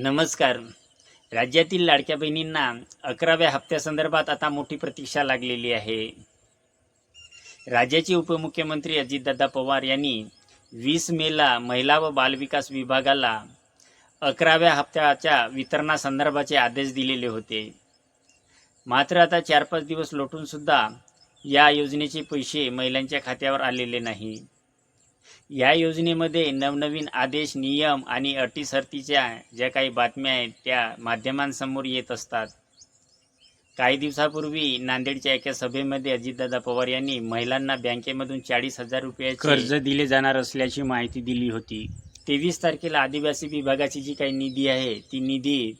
नमस्कार. राज्यातील लाडक्या बहिणींना अकराव्या हप्त्यासंदर्भात आता मोठी प्रतीक्षा लागलेली आहे. राज्याचे उपमुख्यमंत्री अजितदादा पवार यांनी वीस मेला महिला व बालविकास विभागाला अकराव्या हप्त्याच्या वितरणासंदर्भाचे आदेश दिलेले होते. मात्र आता चार पाच दिवस लोटूनसुद्धा या योजनेचे पैसे महिलांच्या खात्यावर आलेले नाही. या योजनेमध्ये नवनवीन आदेश नियम आणि अटी शर्तीच्या ज्या काही बातम्या आहेत त्या माध्यमांसमोर येत असतात. काही दिवसापूर्वी नांदेडच्या एका सभेमध्ये अजितदादा पवार यांनी महिलांना बँकेमधून चाळीस हजार रुपयाचे कर्ज दिले जाणार असल्याची माहिती दिली होती. तेवीस तारखेला आदिवासी विभागाची जी काही निधी आहे ती निधी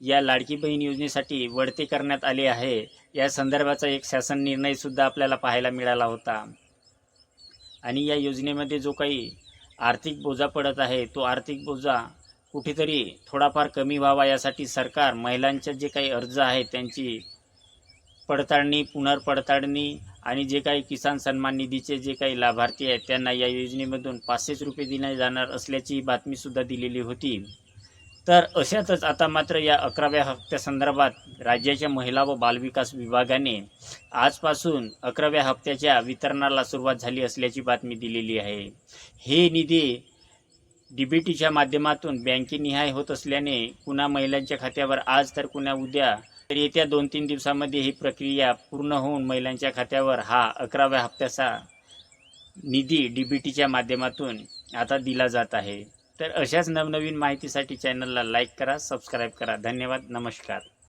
या लाडकी बहीण योजनेसाठी वळते करण्यात आले आहे. या संदर्भाचा एक शासन निर्णय सुद्धा आपल्याला पाहायला मिळाला होता. आणि या योजनेमध्ये जो काही आर्थिक बोजा पडत आहे तो आर्थिक बोजा कुठेतरी थोडाफार कमी व्हावा यासाठी सरकार महिलांच्या जे काही अर्ज आहेत त्यांची पडताळणी पुनर्पडताळणी आणि जे काही किसान सन्मान निधीचे जे काही लाभार्थी आहेत त्यांना या योजनेमधून पाचशेच रुपये दिले जाणार असल्याची बातमीसुद्धा दिलेली होती. तर अशातच आता मात्र या अकराव्या हप्त्यासंदर्भात राज्याच्या महिला व बालविकास विभागाने आजपासून अकराव्या हप्त्याच्या वितरणाला सुरुवात झाली असल्याची बातमी दिलेली आहे. हे निधी डी बी टीच्या माध्यमातून बँकेनिहाय होत असल्याने कुणा महिलांच्या खात्यावर आज तर कुणा उद्या तर येत्या दोन तीन दिवसामध्ये ही प्रक्रिया पूर्ण होऊन महिलांच्या खात्यावर हा अकराव्या हप्त्याचा निधी डी बी टीच्या माध्यमातून आता दिला जात आहे. तर अशाच नवनवीन माहितीसाठी चॅनलला लाईक करा सबस्क्राईब करा. धन्यवाद. नमस्कार.